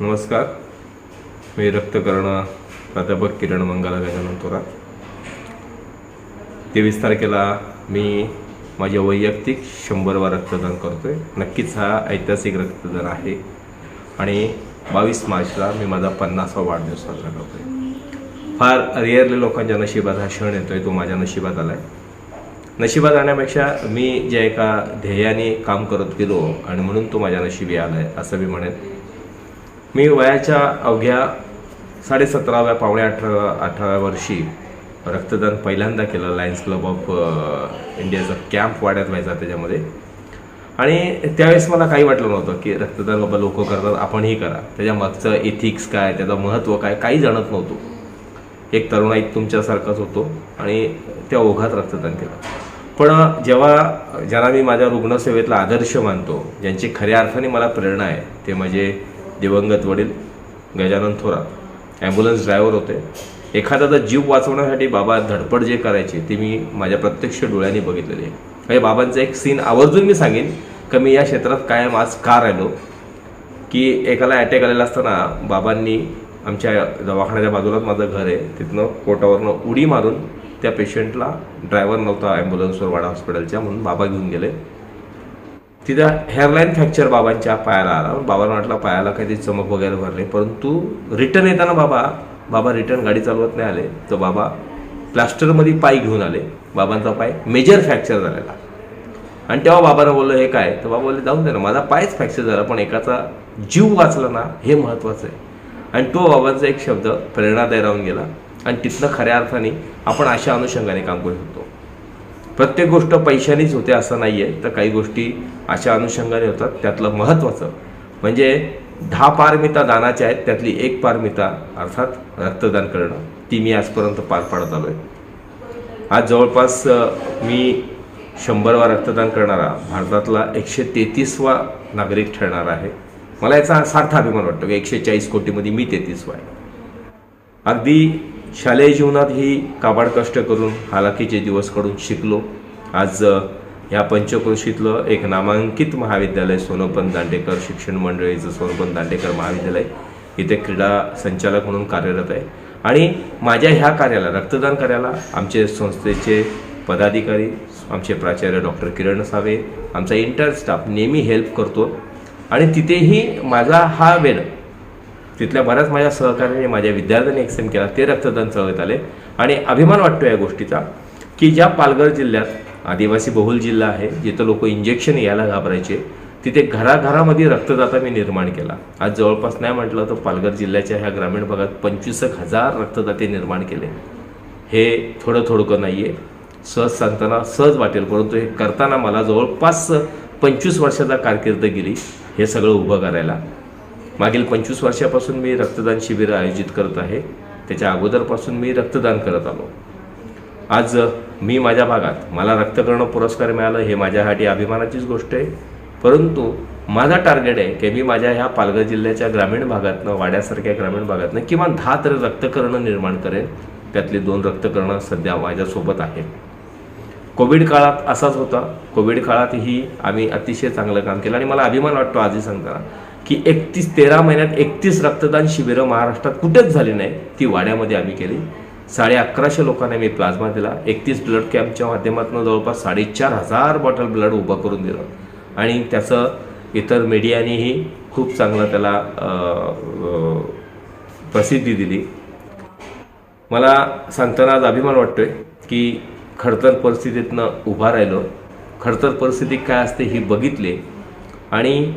नमस्कार. मी रक्तकर्ण प्राध्यापक किरण मंगाला गजानन थोरात तेवीस तारखेला मी माझ्या वैयक्तिक शंभरवा रक्तदान करतो आहे नक्कीच हा ऐतिहासिक रक्तदान आहे. आणि बावीस मार्चला मी माझा पन्नासवा वाढदिवस साजरा करतो आहे फार रिअरली लोकांच्या नशिबात हा क्षण येतो आहे तो माझ्या नशिबात आला आहे नशिबात आणण्यापेक्षा मी ज्या एका ध्येयाने काम करत गेलो आणि म्हणून तो माझ्या नशिबी आला आहे असं मी म्हणेन. मी वयाच्या अवघ्या साडेसतराव्या पावणे अठरा अठराव्या वर्षी रक्तदान पहिल्यांदा केलं लायन्स क्लब ऑफ इंडियाचा कॅम्प वाड्यात व्हायचा त्याच्यामध्ये. आणि त्यावेळेस मला काही वाटलं नव्हतं की रक्तदान बाबा लोक करतात आपणही करा. त्याच्या मागचं एथिक्स काय त्याचं महत्त्व काय काही जाणत नव्हतो. एक तरुणाई तुमच्यासारखाच होतो आणि त्या ओघात रक्तदान केलं. पण जेव्हा ज्यांना मी माझ्या रुग्णसेवेतला आदर्श मानतो ज्यांची खऱ्या अर्थाने मला प्रेरणा आहे ते म्हणजे दिवंगत वडील गजानन थोरात. ॲम्ब्युलन्स ड्रायव्हर होते. एखाद्याचा जीव वाचवण्यासाठी बाबा धडपड जे करायचे ते मी माझ्या प्रत्यक्ष डोळ्यांनी बघितलेले आहे. म्हणजे बाबांचं एक सीन आवर्जून मी सांगेन का मी या क्षेत्रात कायम आज का राहिलो? की एकाला अटॅक आलेला असताना बाबांनी आमच्या दवाखान्याच्या बाजूलाच माझं घर आहे. तिथनं कोटावरनं उडी मारून त्या पेशंटला ड्रायव्हर नव्हता ॲम्ब्युलन्सवर वाडा हॉस्पिटलच्या म्हणून बाबा घेऊन गेले. तिथं हेअरलाईन फ्रॅक्चर बाबांच्या पायाला आला. बाबांना वाटलं पायाला काहीतरी चमक वगैरे भरले. परंतु रिटर्न येताना बाबा बाबा रिटर्न गाडी चालवत नाही आले. तर बाबा प्लास्टरमध्ये पाय घेऊन आले. बाबांचा पाय मेजर फ्रॅक्चर झालेला. आणि तेव्हा बाबांना बोललं हे काय? तर बाबा बोलले जाऊन दे ना माझा पायच फ्रॅक्चर झाला पण एकाचा जीव वाचला ना हे महत्त्वाचं आहे. आणि तो बाबांचा एक शब्द प्रेरणादायी राहून गेला. आणि तिथनं खऱ्या अर्थाने आपण अशा अनुषंगाने काम करू शकतो. प्रत्येक गोष्ट पैशानीच होते असं नाही आहे तर काही गोष्टी अशा अनुषंगाने होतात. त्यातलं महत्त्वाचं म्हणजे दहा पारमिता दानाच्या आहेत त्यातली एक पारमिता अर्थात रक्तदान करणं. ती मी आजपर्यंत पार पाडत आलो आहे आज जवळपास मी शंभरवा रक्तदान करणारा भारतातला एकशे तेहतीसवा नागरिक ठरणार आहे. मला याचा सार्थ अभिमान वाटतो. की एकशे चाळीस कोटीमध्ये मी तेहतीसवा आहे. अगदी शालेय जीवनात ही काबाड कष्ट करून हालाकीचे दिवस काढून शिकलो. आज या पंचक्रोशीतलं एक नामांकित महाविद्यालय सोनोपंत दांडेकर शिक्षण मंडळीचं सोनोपंत दांडेकर महाविद्यालय. इथे क्रीडा संचालक म्हणून कार्यरत आहे. आणि माझ्या ह्या कार्याला रक्तदान कार्याला आमचे संस्थेचे पदाधिकारी आमचे प्राचार्य डॉक्टर किरण सावे आमचा इंटर स्टाफ नेहमी हेल्प करतो. आणि तिथेही माझा हा वेळ तिथल्या बऱ्याच माझ्या सहकार्याने माझ्या विद्यार्थ्यांनी एक्सेम केला ते रक्तदान चळवत आले. आणि अभिमान वाटतो या गोष्टीचा की ज्या पालघर जिल्ह्यात आदिवासी बहुल जिल्हा आहे जिथं लोक इंजेक्शन यायला घाबरायचे तिथे घराघरामध्ये रक्तदाता मी निर्माण केला. आज जवळपास नाही म्हटलं तर पालघर जिल्ह्याच्या ह्या ग्रामीण भागात पंचवीस एक हजार रक्तदाते निर्माण केले. हे थोडं थोडकं नाही आहे सहज सांगताना सहज वाटेल परंतु हे करताना मला जवळपास पंचवीस वर्षाचा कारकीर्द गेली. हे सगळं उभं करायला. मागील पंचवीस वर्षापासून मी रक्तदान शिबिरं आयोजित करत आहे. त्याच्या अगोदरपासून मी रक्तदान करत आलो. आज मी माझ्या भागात मला रक्तकर्ण पुरस्कार मिळाला हे माझ्यासाठी अभिमानाचीच गोष्ट आहे. परंतु माझा टार्गेट आहे की मी माझ्या ह्या पालघर जिल्ह्याच्या ग्रामीण भागातनं वाड्यासारख्या ग्रामीण भागातनं किमान दहा तरी रक्तकर्ण निर्माण करेन. त्यातली दोन रक्तकर्ण सध्या माझ्यासोबत आहेत. कोविड काळात असाच होता. कोविड काळातही आम्ही अतिशय चांगलं काम केलं आणि मला अभिमान वाटतो आजही सांगताना. की एकतीस तेरा महिन्यात एकतीस रक्तदान शिबिरं महाराष्ट्रात कुठेच झाली नाही. ती वाड्यामध्ये आम्ही केली. साडे अकराशे लोकांना मी प्लाझ्मा दिला. एकतीस ब्लड कॅम्पच्या माध्यमातून जवळपास साडेचार हजार बॉटल ब्लड उभं करून दिलं. आणि त्याचं इतर मीडियानेही खूप चांगलं त्याला प्रसिद्धी दिली. मला सांगताना आज अभिमान वाटतोय की खडतर परिस्थितीतनं उभा राहिलो. खडतर परिस्थिती काय असते ही बघितली. आणि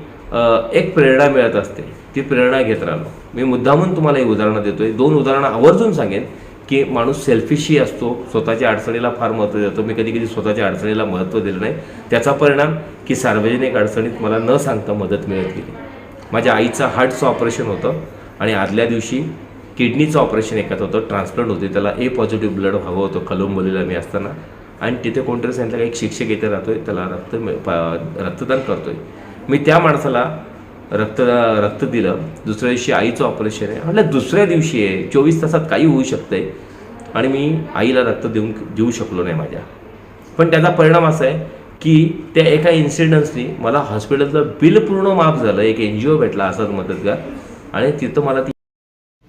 एक प्रेरणा मिळत असते. ती प्रेरणा घेत राहिलो मी मुद्दामून तुम्हाला एक उदाहरणं देतोय. दोन उदाहरणं आवर्जून सांगेन की माणूस सेल्फिशही असतो. स्वतःच्या अडचणीला फार महत्त्व देतो. मी कधी कधी स्वतःच्या अडचणीला महत्त्व दिलं नाही. त्याचा परिणाम की सार्वजनिक अडचणीत मला न सांगता मदत मिळत गेली. माझ्या आईचं हार्टचं ऑपरेशन होतं आणि आदल्या दिवशी किडनीचं ऑपरेशन एकात होतं. ट्रान्सप्लांट होते. त्याला ए पॉझिटिव्ह ब्लड हवं होतं. कलंबोलीला मी असताना. आणि तिथे कोणतरी सांगितलं एक शिक्षक इथे राहतोय. त्याला रक्त रक्तदान करतोय. मी त्या माणसाला रक्त रक्त दिलं. दुसऱ्या दिवशी आईचं ऑपरेशन आहे. म्हटलं दुसऱ्या दिवशी आहे. चोवीस तासात काही होऊ शकतंय. आणि मी आईला रक्त देऊन देऊ शकलो नाही माझ्या. पण त्याचा परिणाम असा आहे की त्या एका इन्सिडन्सनी मला हॉस्पिटलचं बिल पूर्ण माफ झालं. एक एन जी ओ भेटला असाच मदतगार. आणि तिथं मला ती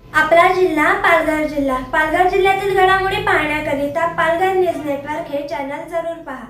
आपला जिल्हा पालघर जिल्हा. पालघर जिल्ह्यातील घडामोडी पाहण्याकरिता पालघर न्यूज नेटवर्क हे चॅनल जरूर पहा.